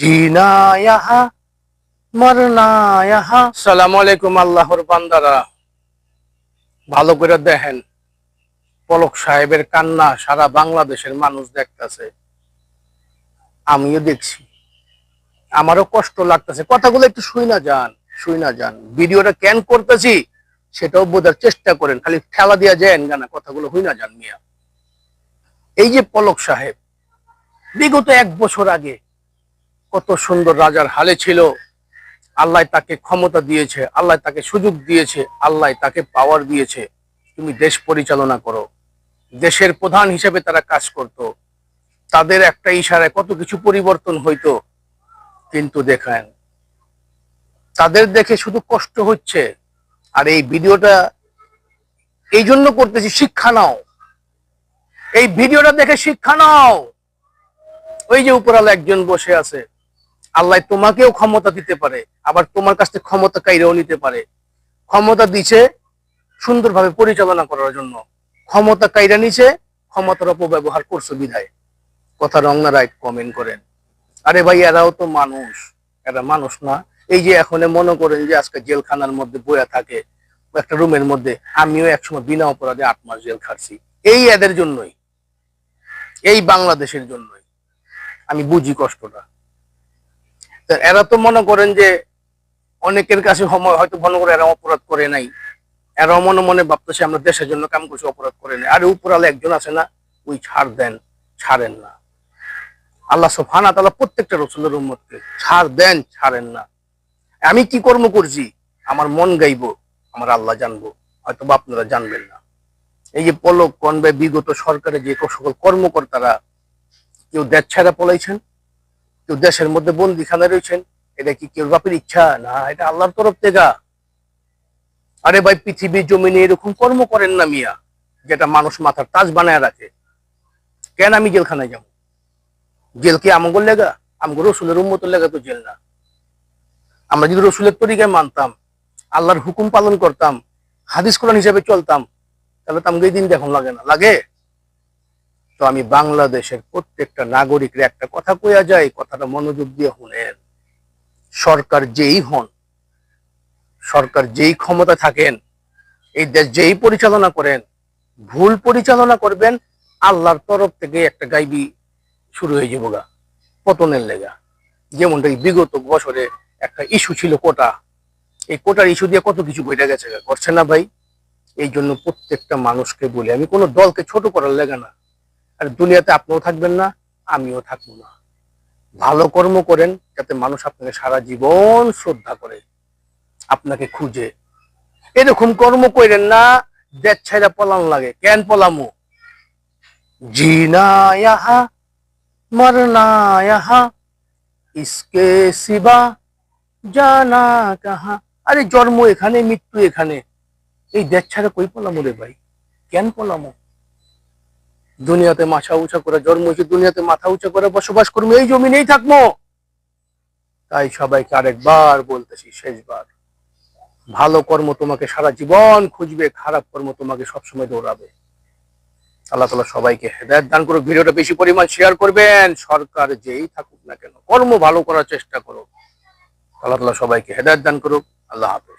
জিনা ইয়াহা মরনা সালাম আলাইকুম আল্লাহর বান্দারা। ভালো করে দেখেন, পলক সাহেবের কান্না সারা বাংলাদেশের মানুষ দেখতেছে। আমিও দেখছি। আমারও কষ্ট লাগতেছে। কথাগুলো একটু শুই না যান, শুই না যান। ভিডিওটা কেন করতেছি সেটাও বোঝার চেষ্টা করেন। খালি খেলা দিয়া যান গানা কথাগুলো হই না যান মিয়া। এই যে পলক সাহেব, বিগত এক বছর আগে কত সুন্দর রাজার হালে ছিল। আল্লাহ তাকে ক্ষমতা দিয়েছে, আল্লাহ তাকে সুযোগ দিয়েছে, আল্লাহ তাকে পাওয়ার দিয়েছে। তুমি দেশ পরিচালনা করো। দেশের প্রধান হিসেবে তারা কাজ করত। তাদের একটা ইশারায় কত কিছু পরিবর্তন হইতো। কিন্তু দেখেন, তাদের দেখে শুধু কষ্ট হচ্ছে। আর এই ভিডিওটা এই জন্য করতেছি, শিক্ষা নাও। এই ভিডিওটা দেখে শিক্ষা নাও। ওই যে উপরালা একজন বসে আছে। আল্লাহ তোমাকেও ক্ষমতা দিতে পারে, আবার তোমার কাছ থেকে ক্ষমতা কাইরেও নিতে পারে। ক্ষমতা দিছে সুন্দরভাবে পরিচালনা করার জন্য। ক্ষমতা কাইরা নিছে, ক্ষমতার অপব্যবহার করছ বিধায়। কথা রংনা রাইট কমেন্ট করেন। আরে ভাই, এরাও তো মানুষ। এরা মানুষ না। এই যে এখন মনে করেন যে আজকে জেলখানার মধ্যে বয়া থাকে, একটা রুমের মধ্যে, আমিও একসময় বিনা অপরাধে আট মাস জেল খাটছি। এই এদের জন্যই। এই বাংলাদেশের জন্যই। আমি বুঝি কষ্টটা। এরা তো মনে করেন যে অনেকের কাছে সময় হয়তো মনে করে এরা অপরাধ করে নাই। এরাও মনে মনে ভাবতেছে, আমরা দেশের জন্য কাম করছি, অপরাধ করে নাই। আর উপরালে একজন আছে না, ওই ছাড় দেন, ছাড়েন না। আল্লাহ সোফানা তালা প্রত্যেকটা রসুলের উম্মতকে ছাড় দেন, ছাড়েন না। আমি কি কর্ম করছি? আমার মন গাইবো, আমার আল্লাহ জানব। হয়তো বা আপনারা জানবেন না। এই যে পলক কনবে, বিগত সরকারের যে সকল কর্মকর্তারা কেউ দেশ ছাড়া পলাইছেন কেউ দেশের মধ্যে বন্দিখানে রয়েছেন, এটা কি কেউ বাপের ইচ্ছা? না, এটা আল্লাহর তরফ থেকে। আরে ভাই পৃথিবীর জমিনে এরকম কর্ম করেন না মিয়া, যেটা মানুষ মাথার তাজ বানায় রাখে। কেন আমি জেলখানায় যাব? জেল কি আমগর লেগা? আমগর রসুলের উন্মত লেগা তো জেল না। আমরা যদি রসুলের তরিকায় মানতাম, আল্লাহর হুকুম পালন করতাম, হাদিস কোরআন হিসেবে চলতাম, তাহলে তো আমাকে এই দিন দেখুন লাগে না। লাগে? তো আমি বাংলাদেশের প্রত্যেকটা নাগরিকের একটা কথা কইয়া যায় কথাটা মনোযোগ দিয়ে শুনেন। সরকার যেই হন, সরকার যেই ক্ষমতা থাকেন, এই দেশ যেই পরিচালনা করেন, ভুল পরিচালনা করবেন, আল্লাহর তরফ থেকে একটা গাইবি শুরু হয়ে যাব গা, পতনের লেগা। যেমনটা বিগত বছরে একটা ইস্যু ছিল কোটা। এই কোটার ইস্যু দিয়ে কত কিছু বইটা গেছে করছে না ভাই? এই জন্য প্রত্যেকটা মানুষকে বলি, আমি কোনো দলকে ছোট করার লেগা না। আর দুনিয়াতে আপনিও থাকবেন না, আমিও থাকব না। ভালো কর্ম করেন যাতে মানুষ আপনাকে সারা জীবন শ্রদ্ধা করে, আপনাকে খুঁজে। এরকম কর্ম করেন না দেশ ছাইরা পলান লাগে। কেন পলামু? জিনা ইহা মরনা ইহা ইসকে সিবা জানা কাহা আরে জন্ম এখানে, মৃত্যু এখানে। এই ছাড়া কই পলামু রে ভাই? কেন পলামু? দুনিয়াতে মাথা উঁচা করে জন্ম হয়েছে দুনিয়াতে মাথা উঁচা করে বসবাস করব, এই জমিনেই থাকব। তাই সবাইকে আরেকবার বলতেছি, শেষবার। ভালো কর্ম তোমাকে সারা জীবন খুঁজবে, খারাপ কর্ম তোমাকে সবসময় দৌড়াবে। আল্লাহ তালা সবাইকে হেদায়ত দান করো ভিডিওটা বেশি পরিমাণ শেয়ার করবেন, সরকার যেই থাকুক না কেন, কর্ম ভালো করার চেষ্টা করো আল্লাহ তালা সবাইকে হেদায়ত দান করুক, আল্লাহ হাফেজ।